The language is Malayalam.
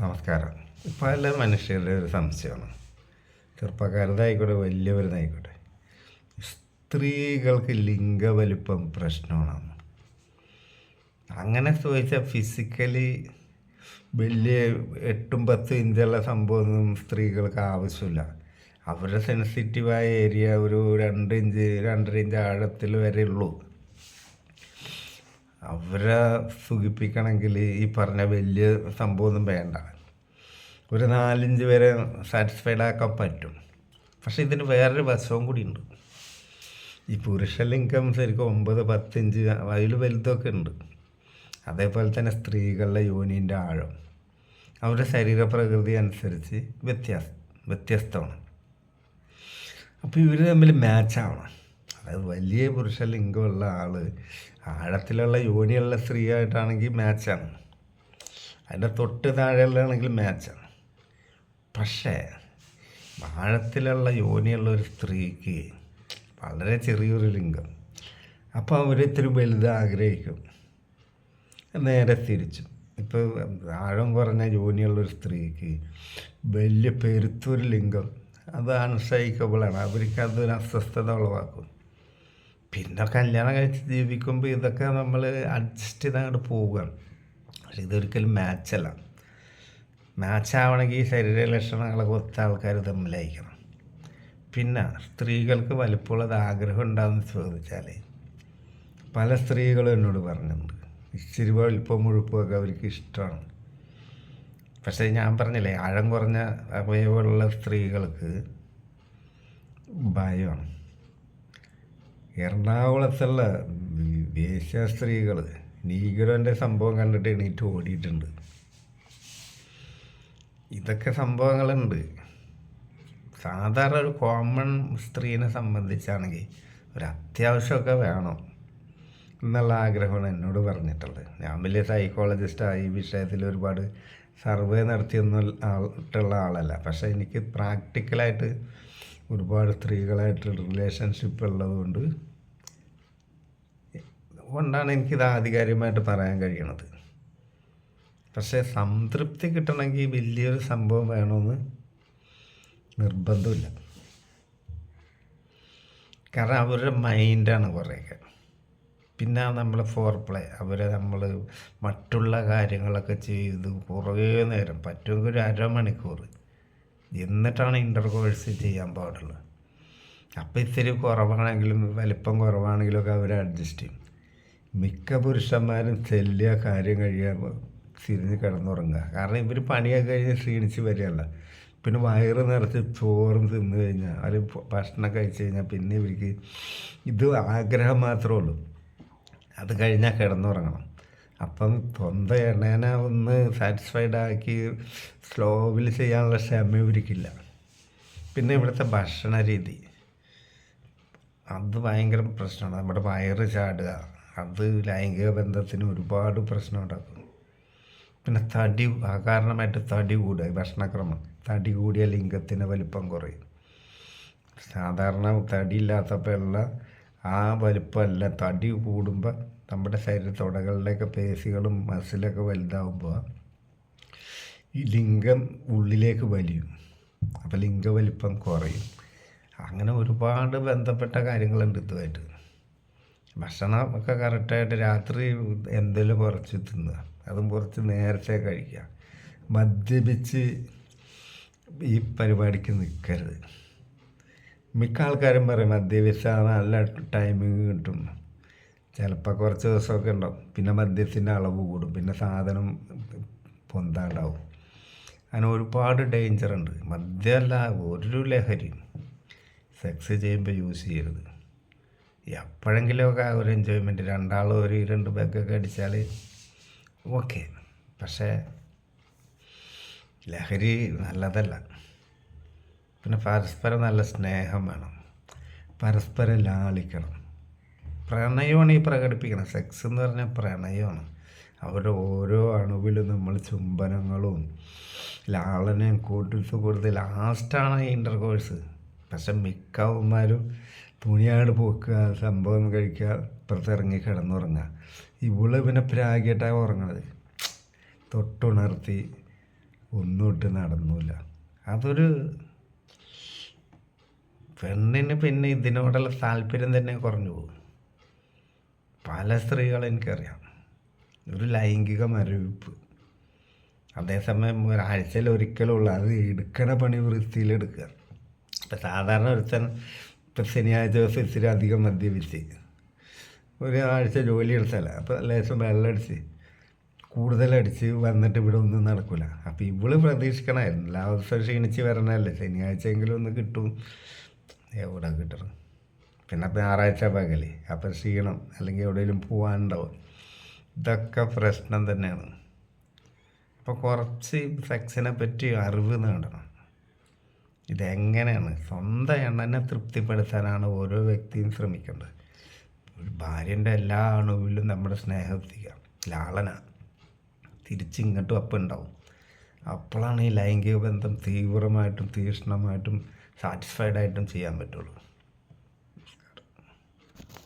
നമസ്കാരം. പല മനുഷ്യരുടെ ഒരു സംശയമാണ്. ചെറുപ്പക്കാരതായിക്കോട്ടെ വലിയവരുതായിക്കോട്ടെ സ്ത്രീകൾക്ക് ലിംഗവലിപ്പം പ്രശ്നമാണ്? അങ്ങനെ ചോദിച്ചാൽ ഫിസിക്കലി വലിയ എട്ടും പത്തും ഇഞ്ചുള്ള സംഭവമൊന്നും സ്ത്രീകൾക്ക് ആവശ്യമില്ല. അവരുടെ സെൻസിറ്റീവായ ഏരിയ ഒരു രണ്ട് ഇഞ്ച് രണ്ടര ഇഞ്ച് ആഴത്തിൽ വരെ ഉള്ളൂ. അവരെ സുഖിപ്പിക്കണമെങ്കിൽ ഈ പറഞ്ഞ വലിയ സംഭവമൊന്നും വേണ്ട. ഒരു നാലഞ്ച് പേരെ സാറ്റിസ്ഫൈഡ് ആക്കാൻ പറ്റും. പക്ഷേ ഇതിന് വേറൊരു വശവും കൂടി ഉണ്ട്. ഈ പുരുഷ ലിംഗം ശരിക്കും ഒമ്പത് പത്തിഞ്ച് അതിൽ വലുതൊക്കെ ഉണ്ട്. അതേപോലെ തന്നെ സ്ത്രീകളുടെ യോനിന്റെ ആഴം. അവരുടെ ശരീരപ്രകൃതി അനുസരിച്ച് വ്യത്യാസം വ്യത്യസ്തമാണ്. അപ്പോൾ ഇവർ തമ്മിൽ മാച്ചാവണം അതായത് വലിയ പുരുഷ ലിംഗമുള്ള ആൾ ആഴത്തിലുള്ള യോനിയുള്ള സ്ത്രീ ആയിട്ടാണെങ്കിൽ മാച്ചാണ്. അതിന്റെ തൊട്ട് താഴെയുള്ളതാണെങ്കിൽ മാച്ചാണ്. പക്ഷേ ആഴത്തിലുള്ള യോനിയുള്ള ഒരു സ്ത്രീക്ക് വളരെ ചെറിയൊരു ലിംഗം. അപ്പോൾ അവർ ഇത്തിരി വലുത് ആഗ്രഹിക്കും നേരെ തിരിച്ചു. ഇപ്പോൾ ആഴം കുറഞ്ഞ ജോലിയുള്ളൊരു സ്ത്രീക്ക് വലിയ പെരുത്തൊരു ലിംഗം. അത് അൺസൈക്കബിളാണ് അവർക്ക് അതൊരു അസ്വസ്ഥത ഉളവാക്കും. പിന്നെ കല്യാണം കഴിച്ച് ജീവിക്കുമ്പോൾ ഇതൊക്കെ നമ്മൾ അഡ്ജസ്റ്റ് ചെയ്ത് അങ്ങോട്ട് പോവുകയാണ് പക്ഷെ ഇതൊരിക്കലും മാച്ചല്ല മാച്ച് ആവണമെങ്കിൽ ശരീര ലക്ഷണങ്ങളെ ഒത്ത ആൾക്കാർ തമ്മിലായിരിക്കണം. പിന്നെ സ്ത്രീകൾക്ക് വലിപ്പമുള്ളത് ആഗ്രഹം ഉണ്ടാകുമെന്ന് ചോദിച്ചാൽ പല സ്ത്രീകളും എന്നോട് പറഞ്ഞിട്ടുണ്ട്. ഇച്ചിരി വലിപ്പം മുഴുപ്പമൊക്കെ അവർക്ക് ഇഷ്ടമാണ് പക്ഷേ ഞാൻ പറഞ്ഞില്ലേ ആഴം കുറഞ്ഞ അവയവമുള്ള സ്ത്രീകൾക്ക് ഭയമാണ്. എറണാകുളത്തുള്ള വേശ്യ സ്ത്രീകൾ നീഗ്രോന്റെ സംഭവം കണ്ടിട്ട് എണീറ്റ് ഓടിയിട്ടുണ്ട്. ഇതൊക്കെ സംഭവങ്ങളുണ്ട്. സാധാരണ ഒരു കോമൺ സ്ത്രീനെ സംബന്ധിച്ചാണെങ്കിൽ ഒരു അത്യാവശ്യമൊക്കെ വേണം എന്നുള്ള ആഗ്രഹമാണ് എന്നോട് പറഞ്ഞിട്ടുള്ളത്. ഞാൻ വലിയ സൈക്കോളജിസ്റ്റായി ഈ വിഷയത്തിൽ ഒരുപാട് സർവേ നടത്തിയൊന്നും ആയിട്ടുള്ള ആളല്ല. പക്ഷേ എനിക്ക് പ്രാക്ടിക്കലായിട്ട് ഒരുപാട് സ്ത്രീകളായിട്ട് റിലേഷൻഷിപ്പ് ഉള്ളതുകൊണ്ട് കൊണ്ടാണ് എനിക്കിത് ആധികാരികമായിട്ട് പറയാൻ കഴിയണത്. പക്ഷേ സംതൃപ്തി കിട്ടണമെങ്കിൽ വലിയൊരു സംഭവം വേണമെന്ന് നിർബന്ധമില്ല. കാരണം അവരുടെ മൈൻഡാണ് കുറേയൊക്കെ. പിന്നെ നമ്മൾ ഫോർ പ്ലേ അവരെ നമ്മൾ മറ്റുള്ള കാര്യങ്ങളൊക്കെ ചെയ്ത് കുറേ നേരം പറ്റുമെങ്കിൽ ഒരു അരമണിക്കൂർ എന്നിട്ടാണ് ഇന്റർ കോഴ്സ് ചെയ്യാൻ പാടുള്ളത്. അപ്പോൾ ഇത്തിരി കുറവാണെങ്കിലും വലിപ്പം കുറവാണെങ്കിലും ഒക്കെ അവർ അഡ്ജസ്റ്റ് ചെയ്യും. മിക്ക പുരുഷന്മാരും ചെല്ലിയ കാര്യം കഴിയുമ്പോൾ തിരിഞ്ഞ് കിടന്നുറങ്ങുക. കാരണം ഇവർ പണിയൊക്കെ കഴിഞ്ഞ് ക്ഷീണിച്ച് വരികയല്ല. പിന്നെ വയറ് നിറച്ച് ചോറും തിന്നു കഴിഞ്ഞാൽ അല്ലെങ്കിൽ ഭക്ഷണം കഴിച്ച് കഴിഞ്ഞാൽ പിന്നെ ഇവർക്ക് ഇത് ആഗ്രഹം മാത്രമേ ഉള്ളൂ. അത് കഴിഞ്ഞാൽ കിടന്നുറങ്ങണം. അപ്പം സ്വന്തം എണ്ണേനെ ഒന്ന് സാറ്റിസ്ഫൈഡ് ആക്കി സ്ലോവിൽ ചെയ്യാനുള്ള ക്ഷമ പിന്നെ ഇവിടുത്തെ ഭക്ഷണ രീതി. അത് ഭയങ്കര പ്രശ്നമാണ്. നമ്മുടെ വയറ് ചാടുക. അത് ലൈംഗിക ബന്ധത്തിന് ഒരുപാട് പ്രശ്നം ഉണ്ടാക്കും. പിന്നെ തടി അകാരണമായിട്ട് കാരണമായിട്ട് തടി കൂടുക ഭക്ഷണക്രമം. തടി കൂടിയ ലിംഗത്തിന് വലിപ്പം കുറയും. സാധാരണ തടി ഇല്ലാത്തപ്പോഴുള്ള ആ വലിപ്പമല്ല. തടി കൂടുമ്പോൾ നമ്മുടെ ശരീര തുടകളുടെയൊക്കെ പേശികളും മസിലൊക്കെ വലുതാവുമ്പോൾ ഈ ലിംഗം ഉള്ളിലേക്ക് വലിയും. അപ്പോൾ ലിംഗവലിപ്പം കുറയും. അങ്ങനെ ഒരുപാട് ബന്ധപ്പെട്ട കാര്യങ്ങളുണ്ട് ഇതുമായിട്ട് ഭക്ഷണം ഒക്കെ കറക്റ്റായിട്ട് രാത്രി എന്തെങ്കിലും കുറച്ച് തിന്നുക അതും കുറച്ച് നേരത്തെ കഴിക്കുക മദ്യപിച്ച് ഈ പരിപാടിക്ക് നിൽക്കരുത്. മിക്ക ആൾക്കാരും പറയും മദ്യപിച്ചാൽ നല്ല ടൈമിങ് കിട്ടും. ചിലപ്പോൾ കുറച്ച് ദിവസമൊക്കെ ഉണ്ടാവും. പിന്നെ മദ്യത്തിന്റെ അളവ് കൂടും. പിന്നെ സാധനം പൊന്താണ്ടാവും. അങ്ങനെ ഒരുപാട് ഡേഞ്ചർ ഉണ്ട്. മദ്യമല്ല ഒരു ലഹരി. സെക്സ് ചെയ്യുമ്പോൾ യൂസ് ചെയ്യരുത്. എപ്പോഴെങ്കിലുമൊക്കെ ഒരു എൻജോയ്മെന്റ് രണ്ടാളും ഒരു രണ്ട് ബാഗൊക്കെ അടിച്ചാൽ ഓക്കെ പക്ഷേ ലഹരി നല്ലതല്ല. പിന്നെ പരസ്പരം നല്ല സ്നേഹം വേണം. പരസ്പരം ലാളിക്കണം. പ്രണയമാണ് ഈ പ്രകടിപ്പിക്കണം സെക്സ് എന്ന് പറഞ്ഞാൽ പ്രണയമാണ്. അവരുടെ ഓരോ അണുവിലും നമ്മൾ ചുംബനങ്ങളും ലാളനയും കൂട്ടിട്ട് കൊടുത്ത് ലാസ്റ്റാണ് ഇന്റർ കോഴ്സ് പക്ഷെ മിക്കവന്മാരും തുണിയാട് പോക്കുക സംഭവം കഴിക്കുക പുറത്തിറങ്ങി കിടന്നുറങ്ങുക. ഇവൾ പിന്നെ പ്രാഗിയിട്ടാണ് ഉറങ്ങണത്. തൊട്ടുണർത്തി ഒന്നും ഇട്ട് നടന്നില്ല അതൊരു പെണ്ണിന് പിന്നെ ഇതിനോടുള്ള താല്പര്യം തന്നെ കുറഞ്ഞു പോകും. പല സ്ത്രീകളെ എനിക്കറിയാം. ഒരു ലൈംഗിക മരവിപ്പ്. അതേസമയം ഒരാഴ്ചയിൽ ഒരിക്കലുള്ള അത് എടുക്കണ പണി വൃത്തിയിലെടുക്കുക ഇപ്പം സാധാരണ ഒരുത്തൻ ഇപ്പം ശനിയാഴ്ച ദിവസം ഇച്ചിരി അധികം മദ്യപിച്ച് ഒരാഴ്ച ജോലി എടുത്തല്ല അപ്പോൾ ലേശം വെള്ളമടിച്ച് കൂടുതലടിച്ച് വന്നിട്ട് ഇവിടെ ഒന്നും നടക്കില്ല. അപ്പോൾ ഇവൾ പ്രതീക്ഷിക്കണമായിരുന്നു. എല്ലാ ദിവസവും ക്ഷീണിച്ച് വരണമല്ലേ ശനിയാഴ്ചയെങ്കിലും ഒന്ന് കിട്ടും. എവിടെ കിട്ടണം. പിന്നെ ഞായറാഴ്ച പകൽ അപ്പം ക്ഷീണം അല്ലെങ്കിൽ എവിടെയെങ്കിലും പോകാനുണ്ടാവും ഇതൊക്കെ പ്രശ്നം തന്നെയാണ്. അപ്പോൾ കുറച്ച് സെക്സിനെ പറ്റി അറിവ് നേടണം. ഇതെങ്ങനെയാണ്? സ്വന്തം എണ്ണനെ തൃപ്തിപ്പെടുത്താനാണ് ഓരോ വ്യക്തിയും ശ്രമിക്കേണ്ടത്. ഒരു ഭാര്യന്റെ എല്ലാ അണുവിലും നമ്മുടെ സ്നേഹം എത്തിക്കുക. ലാളന. തിരിച്ചിങ്ങോട്ടും അപ്പം ഉണ്ടാവും. അപ്പോഴാണ് ഈ ലൈംഗിക ബന്ധം തീവ്രമായിട്ടും തീക്ഷ്ണമായിട്ടും സാറ്റിസ്ഫൈഡ് ആയിട്ടും ചെയ്യാൻ പറ്റുള്ളൂ.